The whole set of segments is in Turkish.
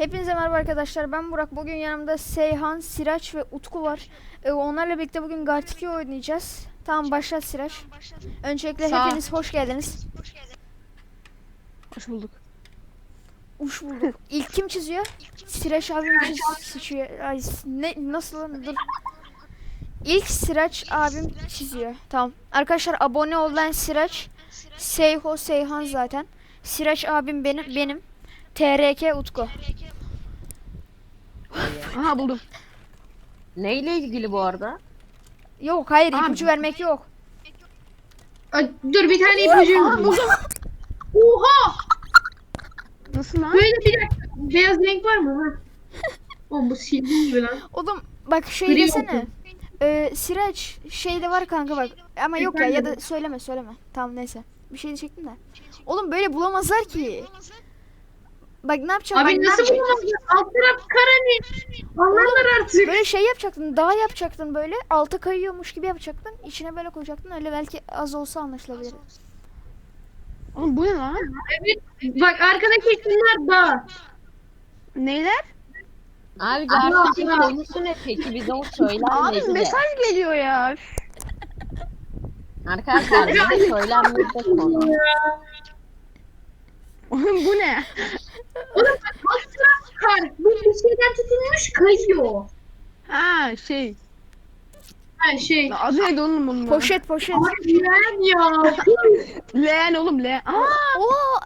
Hepinize merhaba arkadaşlar. Ben Burak. Bugün yanımda Seyhan, Siraç ve Utku var. Ee, onlarla birlikte bugün Gartic oynayacağız. Tamam başlat Siraç. Öncelikle Sağ hepiniz hoş geldiniz. Hoş bulduk. Uş bulduk. İlk kim çiziyor? Siraç abim çiz seçiyor. Ay, ne nasıl lan? Dur. İlk Siraç abim çiziyor. Tamam. Arkadaşlar abone olan Siraç Seyho Seyhan zaten. Siraç abim benim benim. TRK Utku. Aha buldum. Neyle ilgili bu arada? Yok hayır Abi. ipucu vermek yok. Ay, dur bir tane ipucu. Buldum. Oha! Nasıl lan? Böyle bir dakika. Beyaz renk var mı? Ha. Oğlum bu sildiğin gibi lan. Oğlum bak şey Gri desene. oldu. Ee, Siraç şey de var kanka bak. Ama yok ya ya da söyleme söyleme. Tamam neyse. Bir şey diyecektim de. Oğlum böyle bulamazlar ki. Bak ne yapacağım? Abi ne nasıl yapacağım? bulamaz ya? Alt taraf kara ne? Anlarlar artık. Böyle şey yapacaktın. Dağ yapacaktın böyle. Alta kayıyormuş gibi yapacaktın. İçine böyle koyacaktın. Öyle belki az olsa anlaşılabilir. Oğlum bu ne lan? Evet. Bak arkadaki isimler dağ. Neyler? Abi gerçekten konusu ne peki? Bize o söyler Abi mesaj geliyor ya. Arkadaşlar bize söylenmedi konu. Oğlum bu ne? Oğlum bak alt taraf kar. Bu bir şeyden tutulmuş kayıyor. Ha şey. Ha şey. Adı neydi oğlum bunun? Poşet poşet. Abi yani ya. Leğen oğlum leğen. Aa, Oo,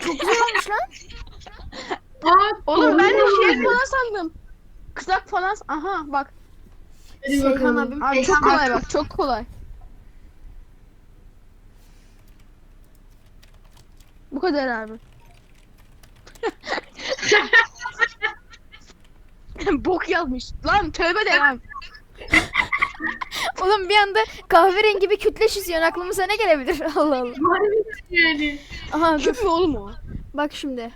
çok güzel olmuş lan. Aa, oğlum ben de şey falan sandım. Kızak falan. Aha bak. Hadi Seyhan bakalım. abim. Abi çok kolay bak çok kolay. Bu kadar abi. Bok yazmış. Lan tövbe de lan. Oğlum bir anda kahverengi bir kütle çiziyorsun. Aklımıza ne gelebilir? Allah Allah. Harbiden yani. Aha dur. Küp mü oğlum o? Bak şimdi.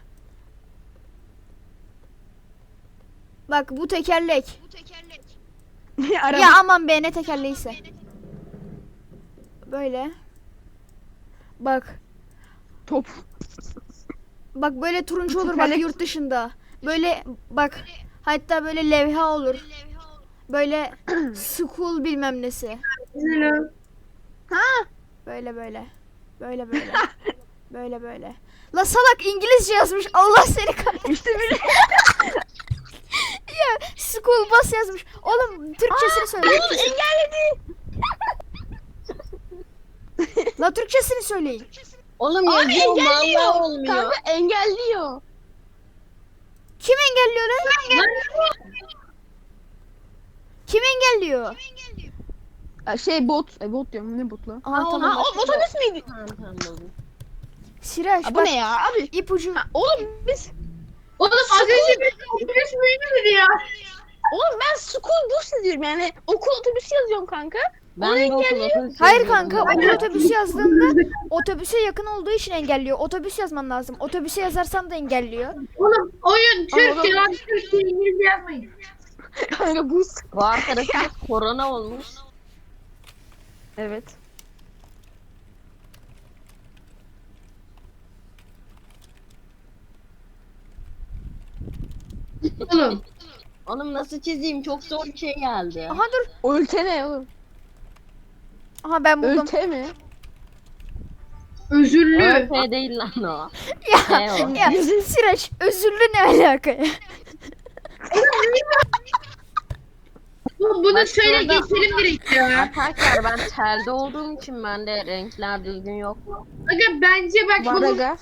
Bak bu tekerlek. Araba. Ya aman be ne tekerleğiyse. Böyle. Bak. Top. Bak böyle turuncu olur bak yurt dışında. Böyle bak hatta böyle levha olur. Böyle school bilmem nesi. Ha? Böyle böyle. Böyle böyle. böyle böyle. La salak İngilizce yazmış. Allah seni kahretsin. İşte biri. ya school bus yazmış. Oğlum Türkçesini söyle. Oğlum Türkçesini. engelledi. La Türkçesini söyleyin. Oğlum Abi yazıyor engelliyor. vallahi olmuyor. Kanka engelliyor. Kim engelliyor lan? Kim engelliyor? Aa, Şey bot. E, bot diyorum ne bot lan? Aa, Ha, tamam. Ha o otobüs müydü? Tamam tamam buldum. Siraç Aa, bu bak ne ya abi? ipucu. Ha, oğlum biz Oğlum az önce bir otobüs müydü dedi ya? Oğlum ben school bus yazıyorum yani okul otobüsü yazıyorum kanka. Ben de okul otobüsü Hayır kanka okul otobüsü yazdığında otobüse yakın olduğu için engelliyor. Otobüs yazman lazım. Otobüse yazarsan da engelliyor. Oğlum oyun Türkçe lan Türkçe İngilizce yazmayın. Kanka bus. Bu arkadaşımız korona olmuş. Evet. Oğlum. Oğlum nasıl çizeyim? Çok zor bir şey geldi. Aha dur. Ölte ne oğlum? Aha ben buldum. Ölte mi? Özürlü. ÖP değil lan o. Ya, Ne o? ya Siraç özürlü ne alaka ya? Oğlum bunu Bak söyle şurada- geçelim direkt ya. Arkadaşlar ben telde olduğum için bende renkler düzgün yok. Aga bence bak bunu aga.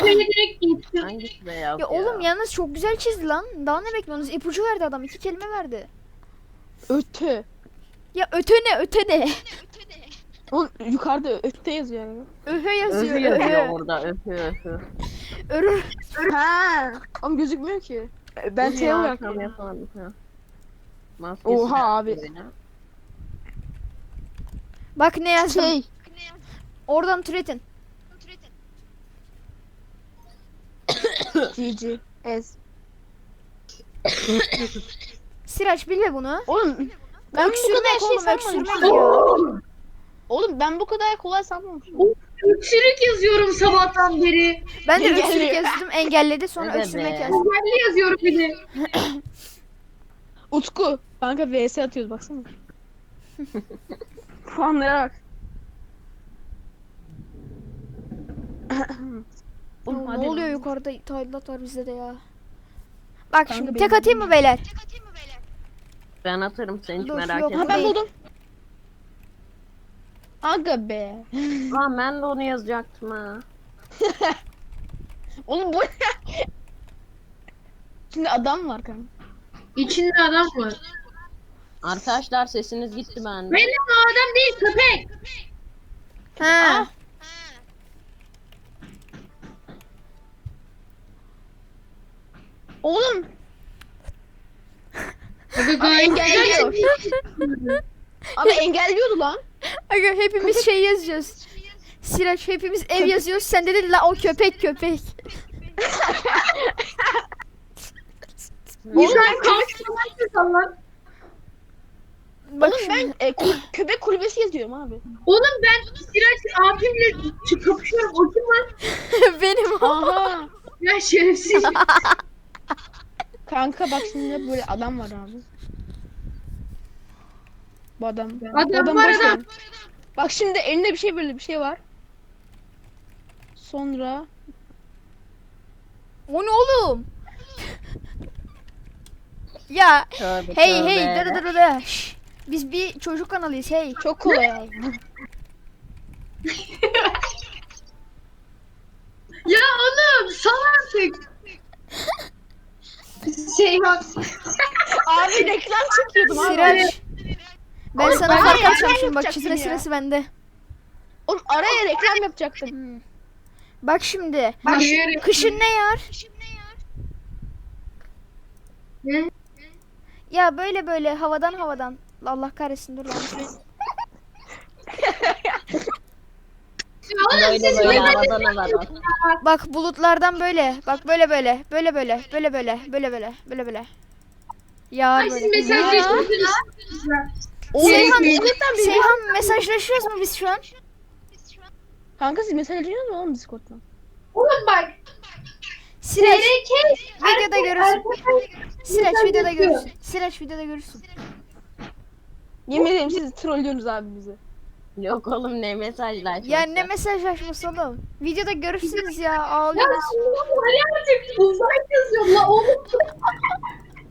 söyle direkt geçsin. Hangisi beyaz Ya oğlum yalnız çok güzel çizdi lan. Daha ne bekliyorsunuz? İpucu verdi adam. iki kelime verdi. Öte. Ya öte ne öte ne? Oğlum yukarıda öte yazıyor. ya. Öhö yazıyor. Öfü yazıyor orada öfü öfü. Örür. Ha. Ama gözükmüyor ki. Ben Ben T olarak. yapalım. ha. Maskesi Oha abi. böyle. Bak ne yazdım. Şey. Oradan türetin. GG. Ez. Siraç bil de bunu. Oğlum ben bu Öksürmek şey oğlum öksürmek ya. Oğlum ben bu kadar kolay sanmamıştım. öksürük yazıyorum sabahtan beri. Ben de Engelliyor. öksürük yazdım engelledi sonra Evet öksürmek be. yazdım. Engelli yazıyorum bir de. Utku. Kanka vs atıyoruz baksana. Puanlara bak. Oğlum, hadi ne oluyor yukarıda tadilat var bizde de ya. Bak Kanka şimdi benim tek atayım mı beyler? Ben atarım sen hiç Dur, merak yok. etme. Ha ben buldum. Aga be. Lan ben de onu yazacaktım ha. Oğlum bu ne? Şimdi adam var kanka. İçinde adam var. Arkadaşlar sesiniz gitti bende. Benim o adam değil köpek. Ha. Oğlum Abi Ama engelliyor. Ama engelliyordu lan. Aga hepimiz şey yazıyoruz. Siraç hepimiz ev yazıyoruz. Sen dedin la o köpek köpek. İnsan karşılaşıyor lan. Bak Oğlum ben e, kul- köpek kulübesi yazıyorum abi. Oğlum ben Siraç abimle ç- kapışıyorum. O kim lan? benim o. Aha. Ya şerefsiz. Kanka bak şimdi böyle adam var abi. Bu adam. Adam bu var, boş adam. ver. Bak şimdi elinde bir şey böyle bir şey var. Sonra O ne oğlum? ya Tövbe hey tövbe. hey dur dur dur. Şş, Biz bir çocuk kanalıyız hey. çok kolay abi. ya oğlum sal artık. Şey bak. abi reklam çekiyordum abi. Siraç. Ben Oğlum, sana ben fark ya, atacağım ben şimdi bak yapacaktım çizme ya. sırası bende. Oğlum araya reklam yapacaktım. Hmm. Bak şimdi. Bak şöyle. Kışın ne yağar? Ne? Ya böyle böyle havadan havadan. Allah kahretsin dur lan. Böyle böyle havadan havadan. Bak bulutlardan böyle. Bak böyle böyle. Böyle böyle. Böyle böyle. Böyle böyle. Böyle böyle. Yağar Ay siz böyle. mesajlaşıyorsunuz. Oğlum Seyhan, bir Seyhan mesajlaşıyoruz mu biz şu an? Kanka siz mesajlaşıyorsunuz mu oğlum Discord'dan? Oğlum bak. Sireç videoda görürsün. Sireç videoda görürsün. Sireç videoda görürsün. Yemin ederim siz trollüyorsunuz abi bizi. Yok oğlum ne mesajlaşması. Ya ne mesajlaşması oğlum? Videoda görürsünüz ya Ya ağlıyoruz. hadi artık uzay yazıyorum la oğlum.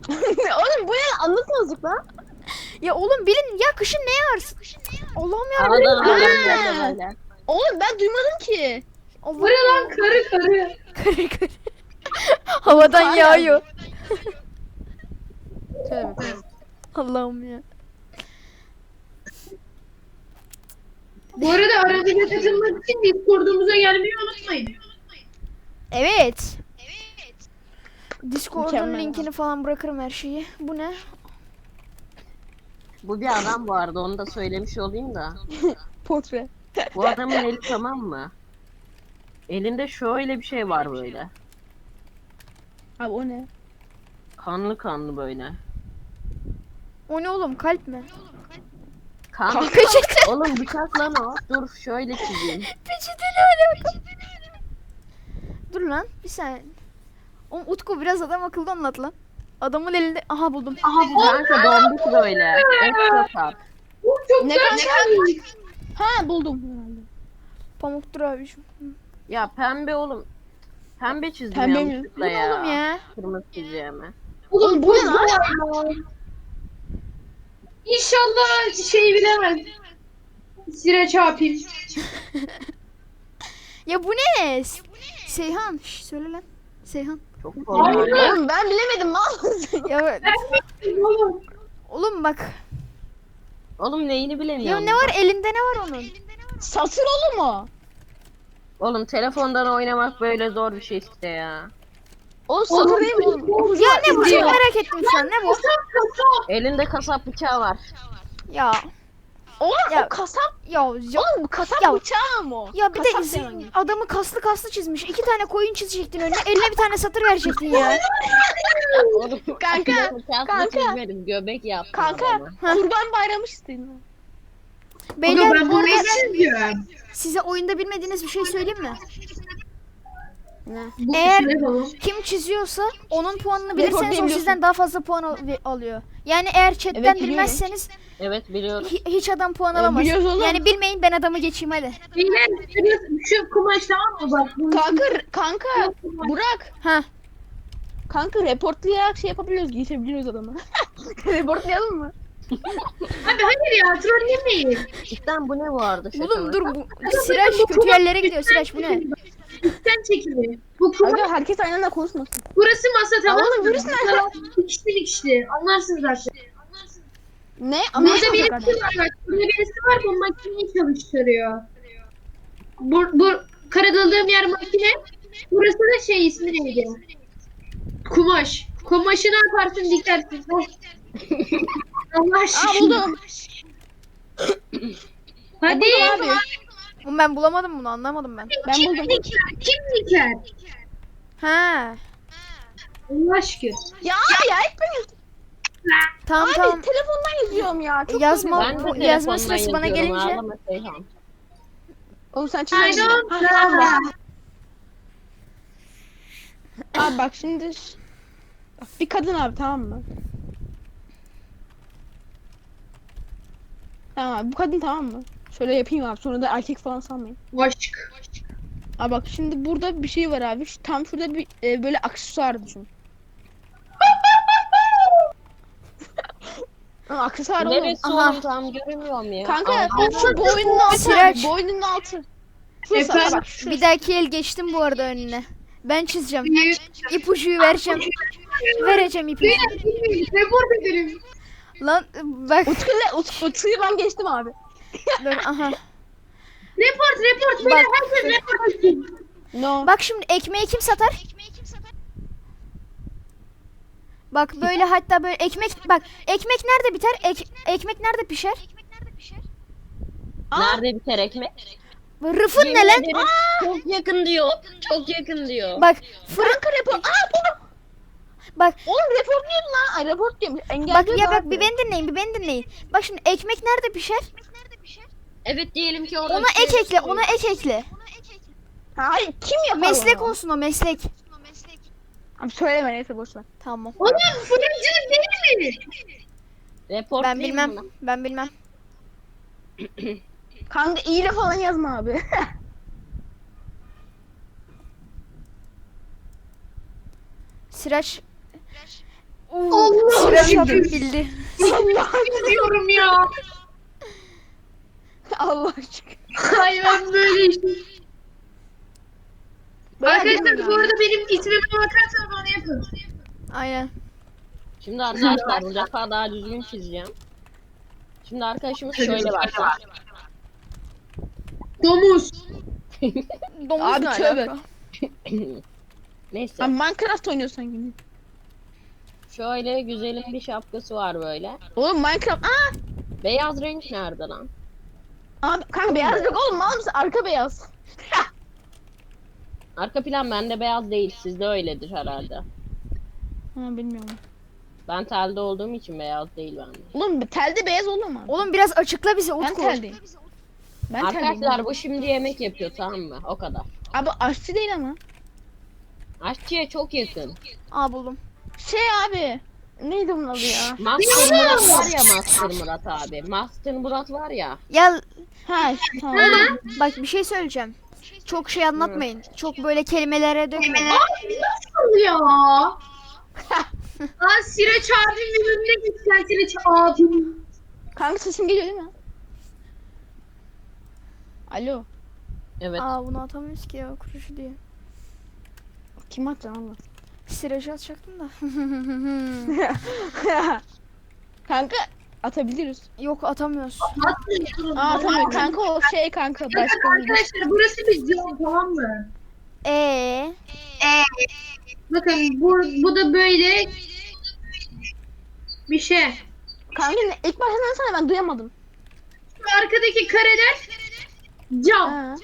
oğlum bu ne anlatmazdık lan. Ya oğlum bilin ya kışın ne yağarsın? Allah'ım ya. Ha. böyle böyle. Oğlum ben duymadım ki. Allah. Bu ne lan karı karı. Karı karı. Havadan yağıyor. Allah'ım ya. Bu arada aranıza katılmak için Discord'umuza gelmeyi unutmayın. Evet. Discord'un Mükemmel. linkini falan bırakırım her şeyi. Bu ne? Bu bir adam bu arada onu da söylemiş olayım da. Portre. Bu adamın eli tamam mı? Elinde şöyle bir şey var böyle. Abi o ne? Kanlı kanlı böyle. O ne oğlum kalp mi? Kan. Peçete. Oğlum bıçak lan o. Dur şöyle çizeyim. Peçete ne alaka? Dur lan bir saniye. Oğlum Utku biraz adam akıllı anlat lan. Adamın elinde... Aha buldum. Kanka donmuş böyle. Ekstra. Bu çok Ne kanka? şey. Ha buldum. herhalde. Pamuktur abiciğim. Ya pembe oğlum. Pembe çizdim Pembe mi? yanlışlıkla ne ya. oğlum ya? Kırmızı çizeceğimi. Oğlum bu ne lan? İnşallah şey bilemez. Siraç abim. Ya bu ne? Seyhan. Şş, söyle lan. Seyhan. Çok. Hayır. Oğlum ben bilemedim lan. Ya Oğlum. oğlum bak. Oğlum neyini Ya bilemiyorum. ne var elinde ne var onun? Satır oğlum o. Oğlum telefondan oynamak böyle zor bir şey işte ya. Oğlum satır değil mi oğlum? Ya ne bu? Çok merak ettim an. Ne bu? Elinde kasap bıçağı var. Ya Oğlum Ya- o kasap. ya ya, Oğlum bu kasap Ya- bıçağı mı o? ya bir de Kasap izin- yani. adamı kaslı kaslı çizmiş. İki tane koyun çizecektin önüne. Eline bir tane satır verecektin ya. Oğlum, Kanka, bıçakla kanka. çizmedim. Göbek yaptım Kanka adama. Kurban bayramı istedin. Beyler Beyler, ben bu çiziyorum. size oyunda bilmediğiniz bir şey söyleyeyim mi? Ne? Bu Eğer-? Kim çiziyorsa onun puanını bilirseniz o sizden daha fazla puan al- alıyor. Yani eğer chatten Evet, biliyorum. bilmezseniz Evet biliyorum. hi- hiç adam puan E, alamaz. biliyoruz oğlum. Yani bilmeyin ben adamı geçeyim hadi. Beyler şurası- şu kumaş tamam mı bak? bu- Kanka, kanka, Burak. Ha. Kanka reportlayarak şey yapabiliyoruz, geçebiliyoruz adamı. Reportlayalım mı? Abi hayır ya trollemeyin. Cidden bu ne bu arada? şaka Oğlum dur bu Sıraç kötü yerlere gidiyor Sıraç bu ne? Üstten çekimi. Bu kumaş Aga herkes aynı anda konuşmasın. burası masa tamam mı? virüs nerede? Dikişli dikişli. Anlarsınız zaten. Ne? Burada Anlamadım birisi var bak. Burada birisi var bu makineyi çalıştırıyor. Bu, bu karadaldığım yer makine. Burası da şey ismi neydi? Kumaş. Kumaşı ne yaparsın dikersin. Oh. Allah Aa aşkına. buldum. Hadi. Abi, Oğlum ben bulamadım bunu anlamadım ben. ben Kim buldum. diker? Kim diker? Ha. Allah aşkına. Ya ya etmeyin. Tamam Abi tamam. telefondan yazıyorum ya. Çok Yazma. Ben de bu yazma telefondan sırası bana yazıyorum, gelince- ağlama Seyhan. Oğlum sen I çizdin. don't Ha, tamam. know. Abi bak şimdi. Bak, bir kadın abi tamam mı? Abi bu kadın tamam mı? Şöyle yapayım abi sonra da erkek falan sanmayın. Aşk. Abi bak şimdi burada bir şey var abi. Şu, tam şurada bir e, böyle aksesuar düşün. Ama aksesuar oğlum. Neresi Aha. oğlum tam göremiyorum ya. Kanka Aa, şu boynunun altı. Sıraç. Boynunun altı. Şurası Efendim? bak şurası. Bir dahaki el geçtim bu arada önüne. Ben çizeceğim. İpucuyu vereceğim. Vereceğim ipucu. Report ederim. Lan bak Utku'yla Ut, Utku'yu ben geçtim abi. dur aha. Report report. Bak. Beyler herkes report etsin. No. Bak şimdi ekmeği kim satar? Bak böyle hatta böyle ekmek bak ekmek nerede biter? Ek, ekmek nerede pişer? Nerede biter ekmek? Rıfın ne Yemin lan? ederim, Çok yakın diyor. Çok yakın diyor. Bak fırın Kanka report. Aa buldum. Bak Oğlum report diyorsun lan. Ay report diyorum. bak Engelliyoruz ya bak bir beni dinleyin bir beni dinleyin. Bak şimdi ekmek nerede pişer? Evet diyelim ki orada Ona bir şey ek ekle ona ek ekle. Ha, Hayır kim yapar Meslek onu? olsun o meslek. Abi söyleme neyse boş ver. Tamam. Oğlum fırıncılık değil mi? Report Ben değil bilmem. mi? Ben bilmem. Kanka iyiyle falan yazma abi. Sıraç Allah abi bildi. Allah diyorum ya. Allah aşkına. Ay ben böyle işte. Arkadaşlar bu arada benim ismime bakarsanız onu yapın. Aynen. Şimdi arkadaşlar bu defa daha düzgün çizeceğim. Şimdi arkadaşımız şöyle başlar. Domuz. Domuz Abi ne tövbe. alaka? Neyse. Abi Minecraft oynuyorsun gibi. Şöyle güzelim bir şapkası var böyle. Oğlum Minecraft. Aa! Beyaz renk nerede lan? Abi kanka beyaz yok oğlum mal mısın? Arka beyaz. Arka plan bende beyaz değil. Sizde öyledir herhalde. Ha bilmiyorum. Ben telde olduğum için beyaz değil bende. Oğlum telde beyaz olur mu? Oğlum biraz açıkla bizi ben Utku. teldeyim. Ben Arkadaşlar teldeyim. bu şimdi yemek yapıyor tamam mı? O kadar. Abi aşçı değil ama. Aşçıya çok yakın. Aa buldum. Şey abi. Neydi bunun adı ya? Master Murat var ya Master Murat abi. Master Murat var ya. Ya Ha tamam. bak bir şey söyleyeceğim. Çok şey anlatmayın. Çok böyle kelimelere dökmeyin. Abi nasıl ya? Aa Siraç abimin önüne gitsen Siraç abim. Kanka sesim geliyor değil mi? Alo. Evet. Aa bunu atamıyoruz ki ya kuruşu diye. Kim attı lan Sirajı atacaktım da. kanka atabiliriz. Yok atamıyoruz. Aa tamam kanka o şey kanka başka bir Arkadaşlar burası bir cam tamam mı? Ee, Bakın bu, bu da böyle bir şey. Kanka ne- ilk başta ne sana ben duyamadım. Şu arkadaki kareler cam. Ha.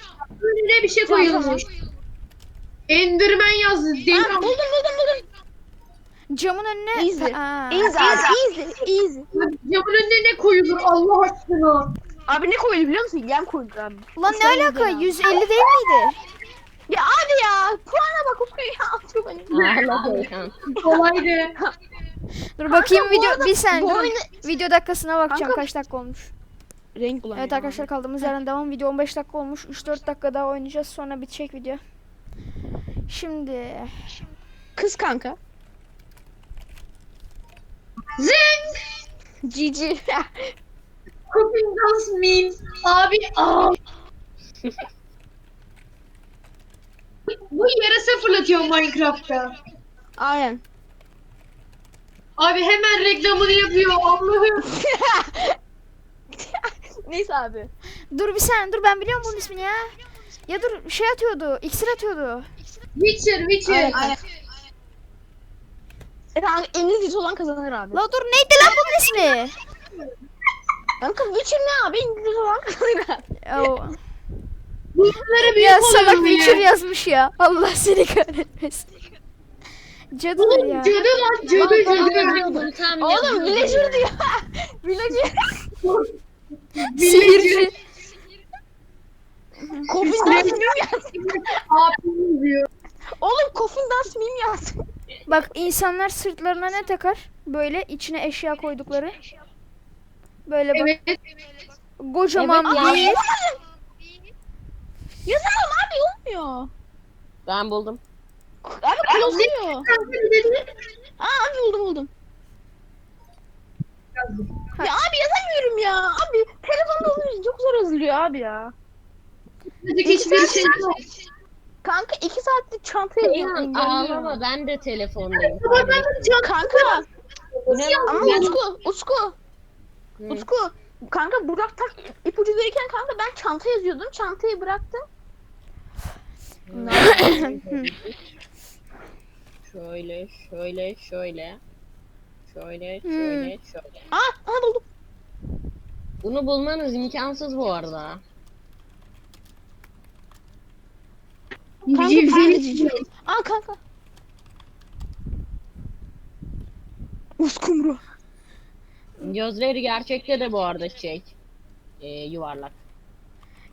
Önüne bir şey Cam, koyulmuş. Enderman yazdı. Ha, Değil buldum buldum buldum. camın önüne... Easy. Aa. Easy abi easy easy. Camın önüne ne koyulur Allah aşkına? Abi ne koydu biliyor musun? Yem koydu abi. Lan ne Sen alaka? ya. 150 değil miydi? Ya abi ya. Puana bak Utku ya. Allah Volkan. Kolaydı. Dur bakayım bu video arada bir saniye bu dur. oyunu- Video dakikasına bakacağım Kanka- kaç dakika olmuş. Renk bulan. Evet arkadaşlar kaldığımız yerden devam. Video 15 dakika olmuş. 3-4 dakika daha oynayacağız sonra bitecek video. Şimdi Kız kanka. Zing! Cici. Cooking dance meme. Abi aa. Bu yarasa fırlatıyor Minecraft'ta. Aynen. Abi hemen reklamını yapıyor Allah'ım. Neyse abi. dur bir saniye dur ben biliyorum bunun ismini ya. Ya dur şey atıyordu. iksir atıyordu. Witcher, Witcher. Aynen. aynen. E kanka İngilizce olan kazanır abi. La dur neydi lan bunun ismi? Kanka Witcher ne abi? İngilizce olan kazanır abi. Bunlara büyük Ya salak Witcher ya. yazmış ya. Allah seni kahretmesin. Cadı Oğlum ya. cadı lan cadı cadı. Oğlum villager diyor. villager. Sihirci. Coffin dance meme yaz. Abim diyor. Oğlum coffin dance meme yaz. Bak insanlar sırtlarına ne takar? Böyle içine eşya koydukları. Böyle bak. Evet. Kocaman Evet bir Yazalım abi olmuyor. Ben buldum. Abi kullanılıyor. Aa abi buldum buldum. Ya abi yazamıyorum ya. Abi telefonda. Çok zor yazılıyor abi ya. Hiçbir şey yok. Kanka iki saattir çantaya İnan ağlama ben de telefondayım. Kanka ama Utku, Utku. Utku. Kanka Burak tak ipucu verirken kanka ben çanta yazıyordum. Çantayı bıraktım. Şöyle, şöyle, şöyle. Şöyle, Hmm. şöyle, şöyle. Aa, aha buldum. Bunu bulmanız imkansız bu arada. Kanka cici. Aa kanka. Uskumru. Gözleri gerçekte de bu arada şey. Ee, yuvarlak.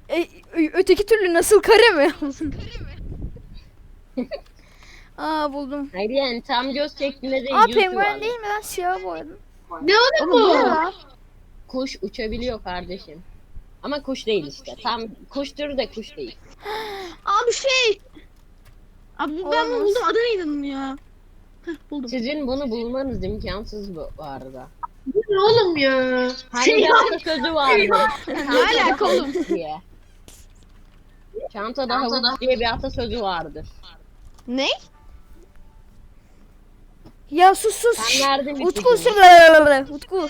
E, öteki türlü nasıl kare mi? Aa buldum. Hayır yani tam göz şeklinde değil. Aa penguen değil mi lan? Siyah boyadım. Ne oldu bu? Kuş uçabiliyor kardeşim. Ama kuş değil işte. Tam kuş türü de kuş değil. Abi şey. Abi ben bunu buldum. Adı neydi onun ya? Heh, buldum. Sizin bunu bulmanız imkansız bu, bu arada. Bu ne oğlum ya? Hani Şey bir atasözü vardı. Ne alaka oğlum? diye. Çantada havuç diye bir atasözü vardır. Ne? Ya sus sus. Sen nereden Utku sus. Utku.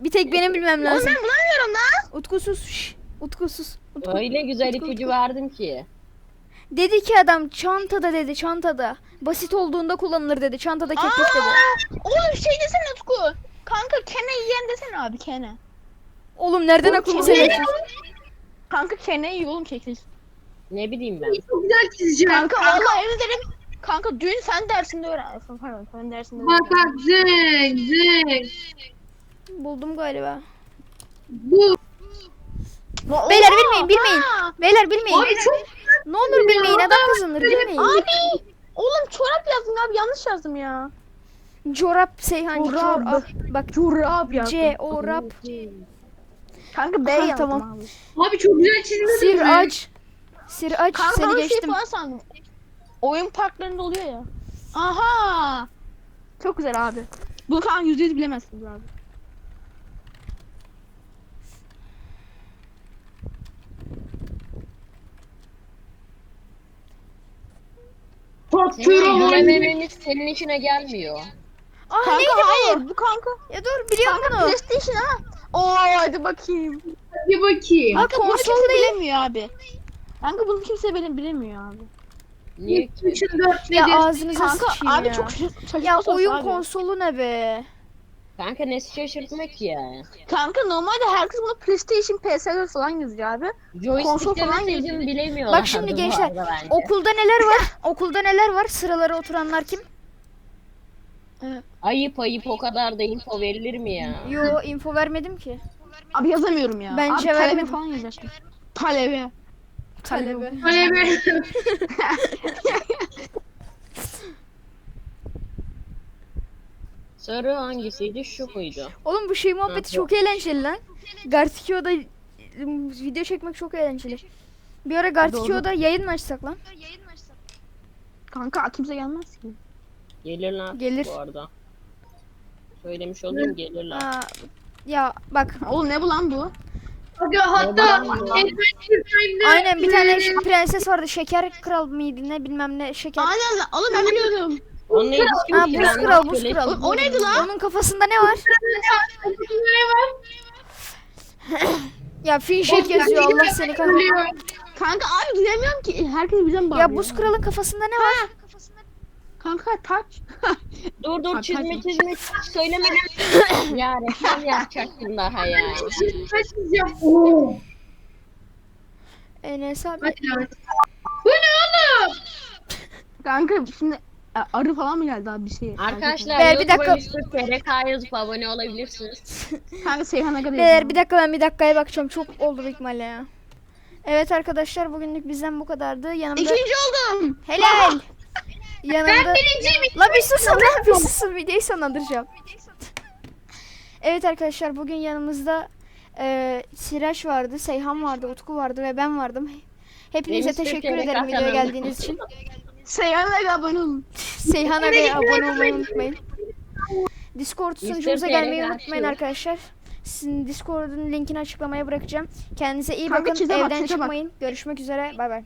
Bir tek benim bilmem Oğlum lazım. ben bulamıyorum lan. Utku sus. Şş. Utku sus. Utku. Öyle güzel Utku, ipucu Utku. verdim ki. Dedi ki adam çantada dedi çantada. Basit olduğunda kullanılır dedi. Çantada keklik dedi. Aa, oğlum şey desene Utku. Kanka kene yiyen desene abi kene. Oğlum nereden aklıma kene- senin? Kanka kene yiyor oğlum keklik. Ne bileyim ben. Çok güzel çizeceğim. Kanka vallahi emin ederim. Kanka dün sen dersinde öğren. Pardon sen dersinde Bak öğren. bak zing zing. Buldum galiba. Bu. Beyler bilmeyin bilmeyin. ha. Beyler bilmeyin. Abi çok Ne olur bilmeyin adam kazanır bilmeyin. Abi. Oğlum çorap yazdım abi yanlış yazdım ya. Çorap Seyhan Çorap. çorap. Bak Çorap yazdım. C o rap. Kanka B yazdım tamam. abi. abi çok güzel çizmedin Sir aç. Sir aç Kanka seni şey geçtim. falan sandım. Oyun parklarında oluyor ya. Aha. Çok güzel abi. Bu kanka yüzde yüz bilemezsiniz abi. Senin bilemememiz senin işine gelmiyor. Aa Kanka neydi hayır bu kanka. Ya dur biliyorum Kanka bunu. PlayStation ha. Oo hadi bakayım. Hadi bakayım. Ha Kanka bunu kimse değil. bilemiyor abi. Kanka bunu kimse benim bilemiyor abi. Niye Ya nedir? ağzınıza Kanka sıçayım abi ya. çok Ya oyun abi. konsolu ne be? Kanka nesi şaşırtmak ya? Kanka normalde herkes bunu PlayStation PS4 falan yazıyor abi. Konsol falan demeseydin bilemiyorlar. Bak şimdi gençler okulda neler var? Okulda neler var? Sıralara oturanlar kim? Ayıp ayıp o kadar da info verilir mi ya? Yo info vermedim ki. Abi yazamıyorum ya. Bence Abi talebe vermedim. falan yazacaktım. Talebe. Talebe. Böyle Sarı hangisiydi? Şu muydu? Oğlum bu şey muhabbeti çok eğlenceli lan. Gartikio'da video çekmek çok eğlenceli. Bir ara Gartikio'da yayın mı açsak lan? Kanka kimse gelmez ki. Gelirler Gelir. bu arada. Söylemiş olayım gelirler. Aa, ya bak Oğlum ne bu lan bu? Hatta aynen bir tane prenses vardı. Şeker kral mıydı ne bilmem ne şeker. Aynen. Oğlum ben biliyordum. Onun neydi? Ha buz kral buz Köle- kral. O, o neydi lan? Onun kafasında ne var? ne var? Ya Finşek yazıyor Allah seni kahretsin. Kanka abi duyamıyorum ki. Herkes bizden bağırıyor. Ya buz kralın kafasında ne var? Kanka taç. Dur dur Ha, çizme çizme söylemedim. ya reklam yapacaktım daha ya. Kaç diyeceğim? Oo. Enes abi. Bu ne oğlum? Kanka şimdi e, arı falan mı geldi abi bir şey? Arkadaşlar Beyler, bir dakika. sürü TRK yazıp abone olabilirsiniz. Kanka Seyhan'a kadar Beyler bir dakika ben bir dakikaya bakacağım. Çok oldu büyük ihtimalle ya. Evet arkadaşlar bugünlük bizden bu kadardı. Yanımda İkinci oldum. helal. Yanımda Ben birinciyim. La bir susun lan bir susun videoyu sonlandıracağım. Evet arkadaşlar bugün yanımızda e, Siraç vardı, Seyhan vardı, Utku vardı ve ben vardım. Hepinize Benim teşekkür ederim videoya kahramanım. geldiğiniz için. Seyhan'a abone olun. Seyhan Aga'ya abone olmayı unutmayın. Discord sunucumuza gelmeyi unutmayın arkadaşlar. Sizin Discord'un linkini açıklamaya bırakacağım. Kendinize iyi Kanka bakın. çize bak, Evden çize bak. çıkmayın. Görüşmek üzere. Bay bay.